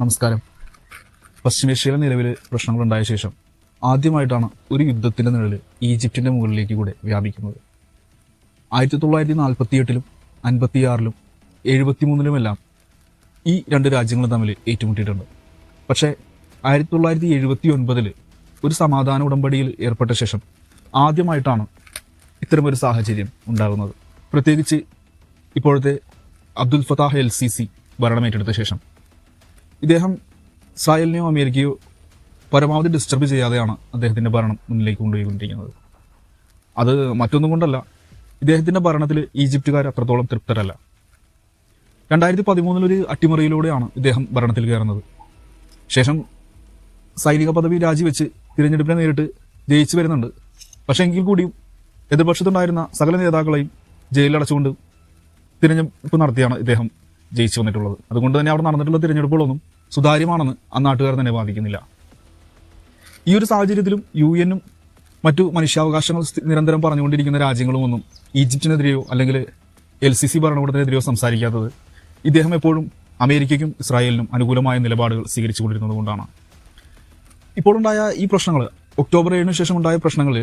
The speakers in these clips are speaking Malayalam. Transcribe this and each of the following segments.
നമസ്കാരം. പശ്ചിമേഷ്യയിലെ നിലവിൽ പ്രശ്നങ്ങളുണ്ടായ ശേഷം ആദ്യമായിട്ടാണ് ഒരു യുദ്ധത്തിന്റെ നിഴൽ ഈജിപ്തിന്റെ മുകളിലേക്ക് കൂടെ വ്യാപിക്കുന്നത്. ആയിരത്തി തൊള്ളായിരത്തി നാൽപ്പത്തി എട്ടിലും അൻപത്തിയാറിലും എഴുപത്തിമൂന്നിലുമെല്ലാം ഈ രണ്ട് രാജ്യങ്ങളും തമ്മിൽ ഏറ്റുമുട്ടിയിട്ടുണ്ട്. പക്ഷേ ആയിരത്തി തൊള്ളായിരത്തി എഴുപത്തി ഒൻപതിൽ ഒരു സമാധാന ഉടമ്പടിയിൽ ഏർപ്പെട്ട ശേഷം ആദ്യമായിട്ടാണ് ഇത്തരമൊരു സാഹചര്യം ഉണ്ടാകുന്നത്. പ്രത്യേകിച്ച് ഇപ്പോഴത്തെ Abdul Fattah el C C ഭരണമേറ്റെടുത്ത ശേഷം. ഇദ്ദേഹം ഇസ്രായേലിനെയോ അമേരിക്കയോ പരമാവധി ഡിസ്റ്റർബ് ചെയ്യാതെയാണ് അദ്ദേഹത്തിന്റെ ഭരണം മുന്നിലേക്ക് കൊണ്ടുപോയിക്കൊണ്ടിരിക്കുന്നത്. അത് മറ്റൊന്നും കൊണ്ടല്ല. ഇദ്ദേഹത്തിന്റെ ഭരണത്തിൽ ഈജിപ്തുകാർ അത്രത്തോളം തൃപ്തരല്ല. രണ്ടായിരത്തി പതിമൂന്നിലൊരു അട്ടിമറിയിലൂടെയാണ് ഇദ്ദേഹം ഭരണത്തിൽ കയറുന്നത്. ശേഷം സൈനിക പദവി രാജിവെച്ച് തിരഞ്ഞെടുപ്പിനെ നേരിട്ട് ജയിച്ചു വരുന്നുണ്ട്. പക്ഷേ എങ്കിൽ കൂടിയും എതിർപക്ഷത്തുണ്ടായിരുന്ന സകല നേതാക്കളെയും ജയിലിലടച്ചുകൊണ്ട് തിരഞ്ഞെടുപ്പ് നടത്തിയാണ് ഇദ്ദേഹം ജയിച്ചു വന്നിട്ടുള്ളത്. അതുകൊണ്ട് തന്നെ അവിടെ നടന്നിട്ടുള്ള തിരഞ്ഞെടുപ്പുകളൊന്നും സുതാര്യമാണെന്ന് ആ നാട്ടുകാർ തന്നെ വാദിക്കുന്നില്ല. ഈ ഒരു സാഹചര്യത്തിലും യു എനും മറ്റു മനുഷ്യാവകാശങ്ങൾ നിരന്തരം പറഞ്ഞുകൊണ്ടിരിക്കുന്ന രാജ്യങ്ങളുമൊന്നും ഈജിപ്തിനെതിരെയോ അല്ലെങ്കിൽ എൽ സി സി ഭരണകൂടത്തിനെതിരെയോ സംസാരിക്കാത്തത് ഇദ്ദേഹം എപ്പോഴും അമേരിക്കയ്ക്കും ഇസ്രായേലിനും അനുകൂലമായ നിലപാടുകൾ സ്വീകരിച്ചുകൊണ്ടിരുന്നത് കൊണ്ടാണ് ഇപ്പോഴുണ്ടായ ഈ പ്രശ്നങ്ങൾ ഒക്ടോബർ ഏഴിന് ശേഷം ഉണ്ടായ പ്രശ്നങ്ങൾ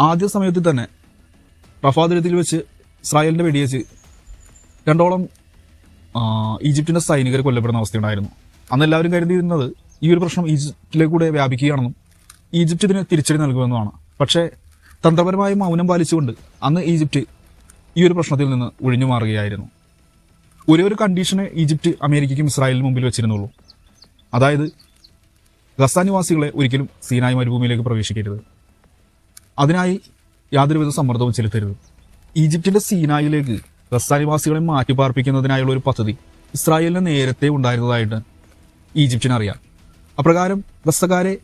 ആദ്യ സമയത്തിൽ തന്നെ റഫാദുരത്തിൽ വെച്ച് ഇസ്രായേലിന്റെ വെടിയേച്ച് രണ്ടോളം ഈജിപ്തിന്റെ സൈനികർ കൊല്ലപ്പെടുന്ന അവസ്ഥയുണ്ടായിരുന്നു. അന്ന് എല്ലാവരും കരുതിയിരുന്നത് ഈ ഒരു പ്രശ്നം ഈജിപ്തിലേക്ക് കൂടെ വ്യാപിക്കുകയാണെന്നും ഈജിപ്ത് ഇതിന് തിരിച്ചടി നൽകുമെന്നുമാണ്. പക്ഷേ തന്ത്രപരമായ മൗനം പാലിച്ചുകൊണ്ട് അന്ന് ഈജിപ്റ്റ് ഈ ഒരു പ്രശ്നത്തിൽ നിന്ന് ഒഴിഞ്ഞു മാറുകയായിരുന്നു. ഒരേ ഒരു കണ്ടീഷനെ ഈജിപ്ത് അമേരിക്കയ്ക്കും ഇസ്രായേലിനും മുമ്പിൽ വെച്ചിരുന്നുള്ളൂ. അതായത് ഗസ നിവാസികളെ ഒരിക്കലും സീനായ് മരുഭൂമിയിലേക്ക് പ്രവേശിക്കരുത്. അതിനായി യാതൊരുവിധ സമ്മർദ്ദവും ചെലുത്തരുത്. ഈജിപ്തിന്റെ സീനായിലേക്ക് ഗസ നിവാസികളെ മാറ്റിപ്പാർപ്പിക്കുന്നതിനായുള്ള ഒരു പദ്ധതി ഇസ്രായേലിന് നേരത്തെ ഉണ്ടായിരുന്നതായിട്ട് ഈജിപ്തിന് അറിയാം അപ്രകാരം ഗസക്കാരെ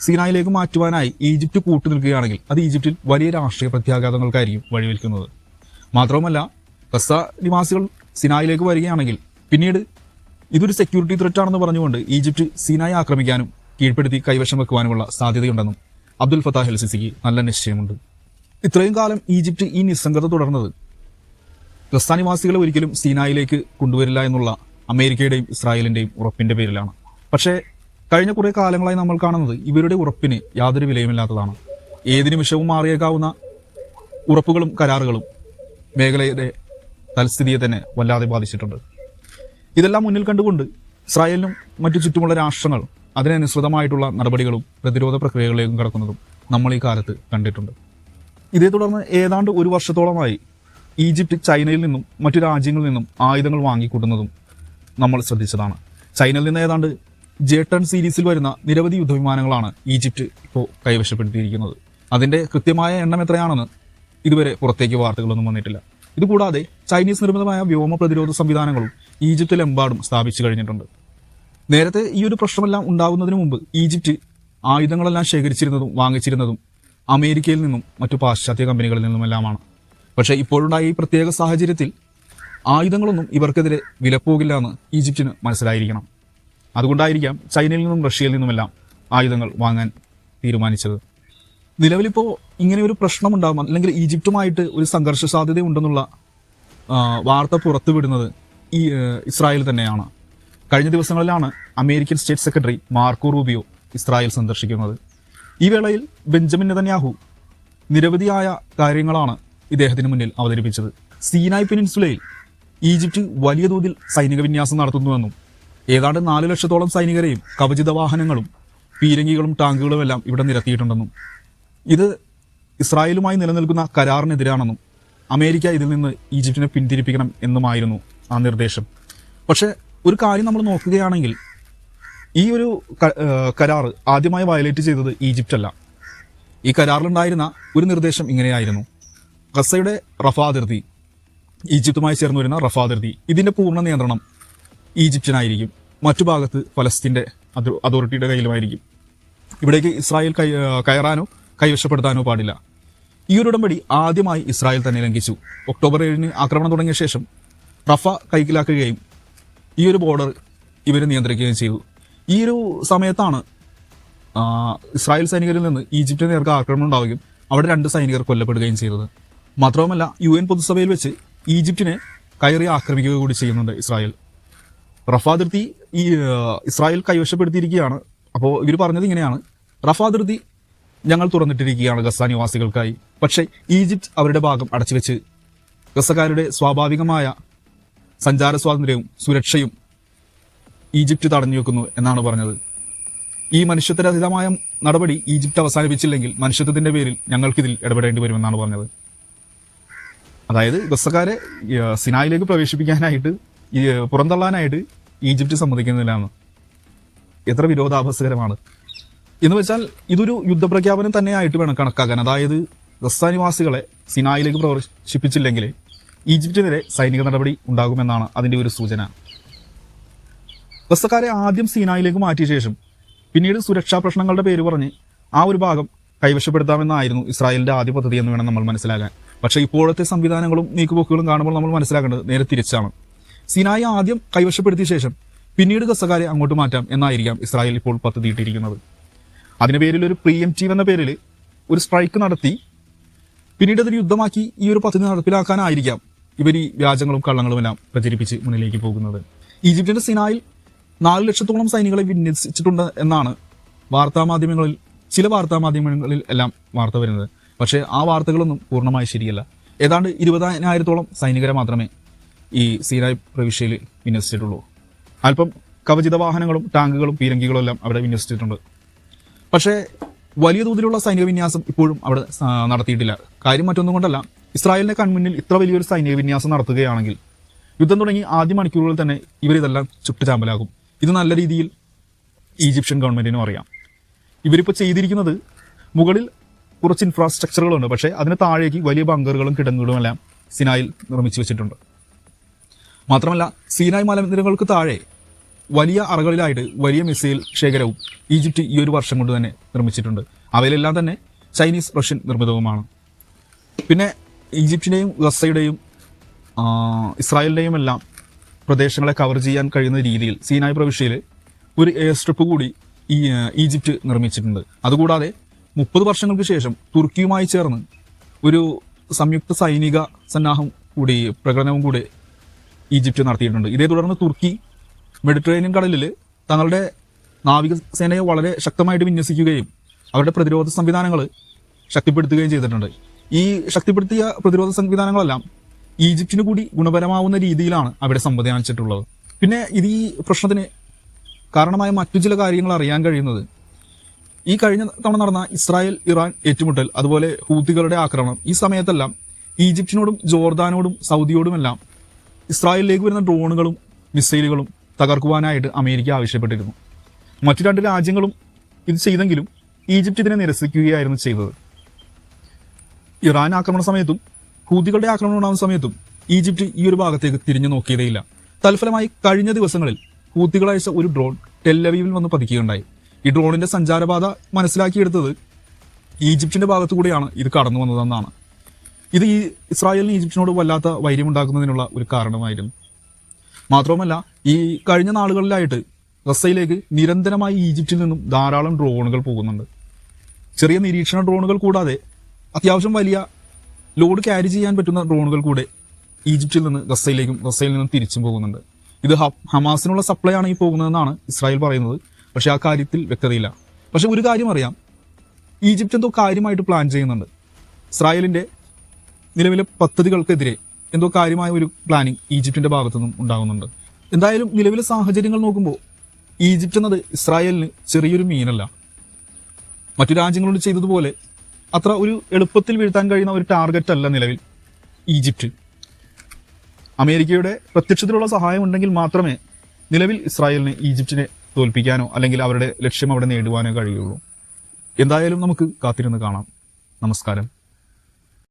സീനായിലേക്ക് മാറ്റുവാനായി ഈജിപ്റ്റ് കൂട്ടു നിൽക്കുകയാണെങ്കിൽ അത് ഈജിപ്തിൽ വലിയ രാഷ്ട്രീയ പ്രത്യാഘാതങ്ങൾക്കായിരിക്കും വഴിവെക്കുന്നത് മാത്രവുമല്ല ഗസ നിവാസികൾ സിനായിലേക്ക് വരികയാണെങ്കിൽ പിന്നീട് ഇതൊരു സെക്യൂരിറ്റി ത്രെറ്റ് ആണെന്ന് പറഞ്ഞുകൊണ്ട് ഈജിപ്റ്റ് സിനായി ആക്രമിക്കാനും കീഴ്പ്പെടുത്തി കൈവശം വെക്കുവാനുമുള്ള സാധ്യതയുണ്ടെന്നും അബ്ദുൽ ഫത്താഹ് എൽ സിസിക്ക് നല്ല നിശ്ചയമുണ്ട്. ഇത്രയും കാലം ഈജിപ്റ്റ് ഈ നിസ്സംഗത തുടർന്നത് ഗസ നിവാസികളെ ഒരിക്കലും സീനായിലേക്ക് കൊണ്ടുവരില്ല എന്നുള്ള അമേരിക്കയുടെയും ഇസ്രായേലിന്റെയും ഉറപ്പിന്റെ പേരിലാണ്. പക്ഷേ കഴിഞ്ഞ കുറേ കാലങ്ങളായി നമ്മൾ കാണുന്നത് ഇവരുടെ ഉറപ്പിന് യാതൊരു വിലയുമില്ലാത്തതാണ്. ഏത് നിമിഷവും മാറിയേക്കാവുന്ന ഉറപ്പുകളും കരാറുകളും മേഖലയുടെ തൽസ്ഥിതിയെ തന്നെ വല്ലാതെ ബാധിച്ചിട്ടുണ്ട്. ഇതെല്ലാം മുന്നിൽ കണ്ടുകൊണ്ട് ഇസ്രായേലിനും മറ്റു ചുറ്റുമുള്ള രാഷ്ട്രങ്ങൾ അതിനനുസൃതമായിട്ടുള്ള നടപടികളും പ്രതിരോധ പ്രക്രിയകളിലേക്കും കടക്കുന്നതും നമ്മൾ ഈ കാലത്ത് കണ്ടിട്ടുണ്ട്. ഇതേ തുടർന്ന് ഏതാണ്ട് ഒരു വർഷത്തോളമായി ഈജിപ്ത് ചൈനയിൽ നിന്നും മറ്റു രാജ്യങ്ങളിൽ നിന്നും ആയുധങ്ങൾ വാങ്ങിക്കൂട്ടുന്നതും നമ്മൾ ശ്രദ്ധിച്ചതാണ്. ചൈനയിൽ നിന്ന് ഏതാണ്ട് ജെ ടൺ സീരീസിൽ വരുന്ന നിരവധി യുദ്ധവിമാനങ്ങളാണ് ഈജിപ്ത് ഇപ്പോൾ കൈവശപ്പെടുത്തിയിരിക്കുന്നത്. അതിന്റെ കൃത്യമായ എണ്ണം എത്രയാണെന്ന് ഇതുവരെ പുറത്തേക്ക് വാർത്തകളൊന്നും വന്നിട്ടില്ല. ഇതുകൂടാതെ ചൈനീസ് നിർമ്മിതമായ വ്യോമ പ്രതിരോധ സംവിധാനങ്ങളും ഈജിപ്തിലെമ്പാടും സ്ഥാപിച്ചു കഴിഞ്ഞിട്ടുണ്ട്. നേരത്തെ ഈ ഒരു പ്രശ്നമെല്ലാം ഉണ്ടാകുന്നതിന് മുമ്പ് ഈജിപ്റ്റ് ആയുധങ്ങളെല്ലാം ശേഖരിച്ചിരുന്നതും വാങ്ങിച്ചിരുന്നതും അമേരിക്കയിൽ നിന്നും മറ്റു പാശ്ചാത്യ കമ്പനികളിൽ നിന്നുമെല്ലാമാണ്. പക്ഷേ ഇപ്പോഴുണ്ടായ ഈ പ്രത്യേക സാഹചര്യത്തിൽ ആയുധങ്ങളൊന്നും ഇവർക്കെതിരെ വിലപ്പോകില്ല എന്ന് ഈജിപ്തിന് മനസ്സിലായിരിക്കണം. അതുകൊണ്ടായിരിക്കാം ചൈനയിൽ നിന്നും റഷ്യയിൽ നിന്നുമെല്ലാം ആയുധങ്ങൾ വാങ്ങാൻ തീരുമാനിച്ചത്. നിലവിലിപ്പോൾ ഇങ്ങനെ ഒരു പ്രശ്നമുണ്ടാകും അല്ലെങ്കിൽ ഈജിപ്തുമായിട്ട് ഒരു സംഘർഷ സാധ്യത ഉണ്ടെന്നുള്ള വാർത്ത പുറത്തുവിടുന്നത് ഈ ഇസ്രായേൽ തന്നെയാണ്. കഴിഞ്ഞ ദിവസങ്ങളിലാണ് American state secretary Marco Rubio Israel സന്ദർശിക്കുന്നത്. ഈ വേളയിൽ ബെഞ്ചമിൻ നെതന്യാഹു നിരവധിയായ കാര്യങ്ങളാണ് ഇദ്ദേഹത്തിന് മുന്നിൽ അവതരിപ്പിച്ചത്. സീനായ് പെനിൻസുലയിൽ ഈജിപ്റ്റ് വലിയ തോതിൽ സൈനിക വിന്യാസം നടത്തുന്നുവെന്നും ഏതാണ്ട് നാല് ലക്ഷത്തോളം സൈനികരെയും കവചിത വാഹനങ്ങളും പീരങ്കികളും ടാങ്കുകളും എല്ലാം ഇവിടെ നിരത്തിയിട്ടുണ്ടെന്നും ഇത് ഇസ്രായേലുമായി നിലനിൽക്കുന്ന കരാറിനെതിരാണെന്നും അമേരിക്ക ഇതിൽ നിന്ന് ഈജിപ്തിനെ പിന്തിരിപ്പിക്കണം എന്നുമായിരുന്നു ആ നിർദ്ദേശം. പക്ഷെ ഒരു കാര്യം നമ്മൾ നോക്കുകയാണെങ്കിൽ ഈ ഒരു കരാർ ആദ്യമായി വയലേറ്റ് ചെയ്തത് ഈജിപ്റ്റല്ല. ഈ കരാറിലുണ്ടായിരുന്ന ഒരു നിർദ്ദേശം ഇങ്ങനെയായിരുന്നു. ഗസയുടെ റഫാതിർത്തി ഈജിപ്തുമായി ചേർന്ന് വരുന്ന റഫാതിർത്തി ഇതിന്റെ പൂർണ നിയന്ത്രണം ഈജിപ്ഷ്യനായിരിക്കും. മറ്റു ഭാഗത്ത് ഫലസ്തീന്റെ അതോറിറ്റിയുടെ കയ്യിലുമായിരിക്കും. ഇവിടേക്ക് ഇസ്രായേൽ കയറാനോ കൈവശപ്പെടുത്താനോ പാടില്ല. ഈ ഒരു ഉടമ്പടി ആദ്യമായി ഇസ്രായേൽ തന്നെ ലംഘിച്ചു. ഒക്ടോബർ ഏഴിന് ആക്രമണം തുടങ്ങിയ ശേഷം റഫ കൈക്കലാക്കുകയും ഈ ഒരു ബോർഡർ ഇവർ നിയന്ത്രിക്കുകയും ചെയ്തു. ഈ ഒരു സമയത്താണ് ഇസ്രായേൽ സൈനികരിൽ നിന്ന് ഈജിപ്തിന് നേർക്ക് ആക്രമണം ഉണ്ടാവുകയും അവിടെ രണ്ട് സൈനികർ കൊല്ലപ്പെടുകയും ചെയ്തത്. മാത്രവുമല്ല യു എൻ പൊതുസഭയിൽ വെച്ച് ഈജിപ്തിനെ കയറി ആക്രമിക്കുക കൂടി ചെയ്യുന്നുണ്ട് ഇസ്രായേൽ. റഫ അതിർത്തി ഈ ഇസ്രായേൽ കൈവശപ്പെടുത്തിയിരിക്കുകയാണ്. അപ്പോൾ ഇവർ പറഞ്ഞത് ഇങ്ങനെയാണ്. റഫ അതിർത്തി ഞങ്ങൾ തുറന്നിട്ടിരിക്കുകയാണ് ഗസ നിവാസികൾക്കായി. പക്ഷേ ഈജിപ്ത് അവരുടെ ഭാഗം അടച്ചു വെച്ച് ഗസക്കാരുടെ സ്വാഭാവികമായ സഞ്ചാര സ്വാതന്ത്ര്യവും സുരക്ഷയും ഈജിപ്ത് തടഞ്ഞു വെക്കുന്നു എന്നാണ് പറഞ്ഞത്. ഈ മനുഷ്യത്വരഹിതമായ നടപടി ഈജിപ്ത് അവസാനിപ്പിച്ചില്ലെങ്കിൽ മനുഷ്യത്വത്തിന്റെ പേരിൽ ഞങ്ങൾക്കിതിൽ ഇടപെടേണ്ടി വരുമെന്നാണ് പറഞ്ഞത്. അതായത് ഗസക്കാരെ ഈ, സിനായിലേക്ക് പ്രവേശിപ്പിക്കാനായിട്ട് പുറന്തള്ളാനായിട്ട് ഈജിപ്റ്റ് സമ്മതിക്കുന്നില്ലാണ് എത്ര വിരോധാഭാസകരമാണ്. എന്ന് വെച്ചാൽ ഇതൊരു യുദ്ധപ്രഖ്യാപനം തന്നെയായിട്ട് വേണം കണക്കാക്കാൻ. അതായത് ഗസ്താനിവാസികളെ നിവാസികളെ സിനായിലേക്ക് പ്രവേശിപ്പിച്ചില്ലെങ്കിൽ ഈജിപ്റ്റിനെതിരെ സൈനിക നടപടി ഉണ്ടാകുമെന്നാണ് അതിന്റെ ഒരു സൂചന. ഗസ്സക്കാരെ ആദ്യം സീനായിലേക്ക് മാറ്റിയ ശേഷം പിന്നീട് സുരക്ഷാ പ്രശ്നങ്ങളുടെ പേര് പറഞ്ഞ് ആ ഒരു ഭാഗം കൈവശപ്പെടുത്താമെന്നായിരുന്നു ഇസ്രായേലിന്റെ ആദ്യ പദ്ധതി എന്ന് വേണം നമ്മൾ മനസ്സിലാക്കാൻ. പക്ഷേ ഇപ്പോഴത്തെ സംവിധാനങ്ങളും നീക്കുപോക്കുകളും കാണുമ്പോൾ നമ്മൾ മനസ്സിലാക്കേണ്ടത് നേരെ തിരിച്ചാണ്. സിനായി ആദ്യം കൈവശപ്പെടുത്തിയ ശേഷം പിന്നീട് ഗസക്കാരെ അങ്ങോട്ട് മാറ്റാം എന്നായിരിക്കാം ഇസ്രായേൽ ഇപ്പോൾ പദ്ധതിയിട്ടിരിക്കുന്നത്. അതിന് പേരിൽ ഒരു പ്രീ എം ടി എന്ന പേരിൽ ഒരു സ്ട്രൈക്ക് നടത്തി പിന്നീട് അതൊരു യുദ്ധമാക്കി ഈ ഒരു പദ്ധതി നടപ്പിലാക്കാനായിരിക്കാം ഇവർ ഈ വ്യാജങ്ങളും കള്ളങ്ങളും എല്ലാം പ്രചരിപ്പിച്ച് മുന്നിലേക്ക് പോകുന്നത്. ഈജിപ്തിന്റെ സിനായിൽ നാല് ലക്ഷത്തോളം സൈനികളെ വിന്യസിച്ചിട്ടുണ്ട് എന്നാണ് വാർത്താമാധ്യമങ്ങളിൽ ചില വാർത്താമാധ്യമങ്ങളിൽ എല്ലാം വാർത്ത വരുന്നത്. പക്ഷേ ആ വാർത്തകളൊന്നും പൂർണമായി ശരിയല്ല. ഏതാണ്ട് ഇരുപതിനായിരത്തോളം സൈനികരെ മാത്രമേ ഈ സീനായ് പ്രവിശ്യയിൽ വിന്യസിച്ചിട്ടുള്ളൂ. അല്പം കവചിത വാഹനങ്ങളും ടാങ്കുകളും പീരങ്കികളും എല്ലാം അവിടെ വിന്യസിച്ചിട്ടുണ്ട്. പക്ഷേ വലിയ തോതിലുള്ള സൈനിക വിന്യാസം ഇപ്പോഴും അവിടെ നടത്തിയിട്ടില്ല. കാര്യം മറ്റൊന്നും കൊണ്ടല്ല ഇസ്രായേലിന്റെ കൺമുന്നിൽ ഇത്ര വലിയൊരു സൈനിക വിന്യാസം നടത്തുകയാണെങ്കിൽ യുദ്ധം തുടങ്ങി ആദ്യ മണിക്കൂറുകളിൽ തന്നെ ഇവരിതെല്ലാം ചുട്ടുചാമ്പലാകും ഇത് നല്ല രീതിയിൽ ഈജിപ്ഷ്യൻ ഗവൺമെന്റിനും അറിയാം. ഇവരിപ്പോൾ ചെയ്തിരിക്കുന്നത് മുകളിൽ കുറച്ച് ഇൻഫ്രാസ്ട്രക്ചറുകളുണ്ട് പക്ഷേ അതിന് താഴേക്ക് വലിയ ബങ്കറുകളും കിടങ്ങുകളും എല്ലാം സിനായിൽ നിർമ്മിച്ചു വെച്ചിട്ടുണ്ട്. മാത്രമല്ല സീനായ് മലനിരകൾക്ക് താഴെ വലിയ അറകളിലായിട്ട് വലിയ മിസൈൽ ശേഖരവും ഈജിപ്റ്റ് ഈ ഒരു വർഷം കൊണ്ട് തന്നെ നിർമ്മിച്ചിട്ടുണ്ട്. അവയിലെല്ലാം തന്നെ ചൈനീസ് റഷ്യൻ നിർമ്മിതവുമാണ്. പിന്നെ ഈജിപ്തിന്റെയും ഗസയുടെയും ഇസ്രായേലിന്റെയും എല്ലാം പ്രദേശങ്ങളെ കവർ ചെയ്യാൻ കഴിയുന്ന രീതിയിൽ സീനായ് പ്രവിശ്യയിൽ ഒരു എയർ സ്ട്രിപ്പ് കൂടി ഈ ഈജിപ്റ്റ് നിർമ്മിച്ചിട്ടുണ്ട്. അതുകൂടാതെ മുപ്പത് വർഷങ്ങൾക്ക് ശേഷം തുർക്കിയുമായി ചേർന്ന് ഒരു സംയുക്ത സൈനിക സന്നാഹം കൂടി പ്രകടനവും കൂടി ഈജിപ്റ്റ് നടത്തിയിട്ടുണ്ട്. ഇതേ തുടർന്ന് തുർക്കി മെഡിറ്ററേനിയൻ കടലിൽ തങ്ങളുടെ നാവികസേനയെ വളരെ ശക്തമായിട്ട് വിന്യസിക്കുകയും അവരുടെ പ്രതിരോധ സംവിധാനങ്ങൾ ശക്തിപ്പെടുത്തുകയും ചെയ്തിട്ടുണ്ട്. ഈ ശക്തിപ്പെടുത്തിയ പ്രതിരോധ സംവിധാനങ്ങളെല്ലാം ഈജിപ്തിന് കൂടി ഗുണപരമാവുന്ന രീതിയിലാണ് അവിടെ സംവിധാനിച്ചിട്ടുള്ളത്. പിന്നെ ഇത് ഈ പ്രശ്നത്തിന് കാരണമായ മറ്റു ചില കാര്യങ്ങൾ അറിയാൻ കഴിയുന്നത് ഈ കഴിഞ്ഞ തവണ നടന്ന ഇസ്രായേൽ ഇറാൻ ഏറ്റുമുട്ടൽ അതുപോലെ ഹൂത്തികളുടെ ആക്രമണം ഈ സമയത്തെല്ലാം ഈജിപ്തിനോടും ജോർദാനോടും സൗദിയോടുമെല്ലാം ഇസ്രായേലിലേക്ക് വരുന്ന ഡ്രോണുകളും മിസൈലുകളും തകർക്കുവാനായിട്ട് അമേരിക്ക ആവശ്യപ്പെട്ടിരുന്നു. മറ്റു രണ്ട് രാജ്യങ്ങളും ഇത് ചെയ്തെങ്കിലും ഈജിപ്ത് ഇതിനെ നിരസിക്കുകയായിരുന്നു ചെയ്തത്. ഇറാൻ ആക്രമണ സമയത്തും ഹൂതികളുടെ ആക്രമണം ഉണ്ടാകുന്ന സമയത്തും ഈജിപ്ത് ഈ ഒരു ഭാഗത്തേക്ക് തിരിഞ്ഞു നോക്കിയതേയില്ല. തൽഫലമായി കഴിഞ്ഞ ദിവസങ്ങളിൽ ഹൂത്തികളയച്ച ഒരു ഡ്രോൺ ടെല്ലവീവിൽ വന്ന് പതിക്കുകയുണ്ടായി. ഈ ഡ്രോണിന്റെ സഞ്ചാരപാത മനസ്സിലാക്കിയെടുത്തത് ഈജിപ്തിന്റെ ഭാഗത്തു കൂടിയാണ് ഇത് കടന്നു വന്നതെന്നാണ്. ഇത് ഈ ഇസ്രായേലിന് ഈജിപ്തിനോട് വല്ലാത്ത വൈര്യമുണ്ടാക്കുന്നതിനുള്ള ഒരു കാരണമായിരുന്നു. മാത്രവുമല്ല ഈ കഴിഞ്ഞ നാളുകളിലായിട്ട് റസയിലേക്ക് നിരന്തരമായി ഈജിപ്തിൽ നിന്നും ധാരാളം ഡ്രോണുകൾ പോകുന്നുണ്ട്. ചെറിയ നിരീക്ഷണ ഡ്രോണുകൾ കൂടാതെ അത്യാവശ്യം വലിയ ലോഡ് ക്യാരി ചെയ്യാൻ പറ്റുന്ന ഡ്രോണുകൾ കൂടെ ഈജിപ്തിൽ നിന്ന് ഗസയിലേക്കും ഗസയിൽ നിന്നും തിരിച്ചും പോകുന്നുണ്ട്. ഇത് ഹമാസിനുള്ള സപ്ലൈ ആണ് ഈ പോകുന്നതെന്നാണ് ഇസ്രായേൽ പറയുന്നത്. പക്ഷേ ആ കാര്യത്തിൽ വ്യക്തതയില്ല. പക്ഷെ ഒരു കാര്യം അറിയാം. ഈജിപ്ത് എന്തോ കാര്യമായിട്ട് പ്ലാൻ ചെയ്യുന്നുണ്ട്. ഇസ്രായേലിന്റെ നിലവിലെ പദ്ധതികൾക്കെതിരെ എന്തോ കാര്യമായ ഒരു പ്ലാനിങ് ഈജിപ്തിന്റെ ഭാഗത്തു നിന്നും ഉണ്ടാകുന്നുണ്ട്. എന്തായാലും നിലവിലെ സാഹചര്യങ്ങൾ നോക്കുമ്പോൾ ഈജിപ്റ്റ് എന്നത് ഇസ്രായേലിന് ചെറിയൊരു മീനല്ല. മറ്റു രാജ്യങ്ങളോട് ചെയ്തതുപോലെ അത്ര ഒരു എളുപ്പത്തിൽ വീഴ്ത്താൻ കഴിയുന്ന ഒരു ടാർഗറ്റ് അല്ല നിലവിൽ ഈജിപ്റ്റ് അമേരിക്കയുടെ പ്രത്യക്ഷത്തിലുള്ള സഹായം ഉണ്ടെങ്കിൽ മാത്രമേ നിലവിൽ ഇസ്രായേലിന് ഈജിപ്തിനെ തോൽപ്പിക്കാനോ അല്ലെങ്കിൽ അവരുടെ ലക്ഷ്യം അവിടെ നേടുവാനോ കഴിയുള്ളൂ. എന്തായാലും നമുക്ക് കാത്തിരുന്ന് കാണാം. നമസ്കാരം.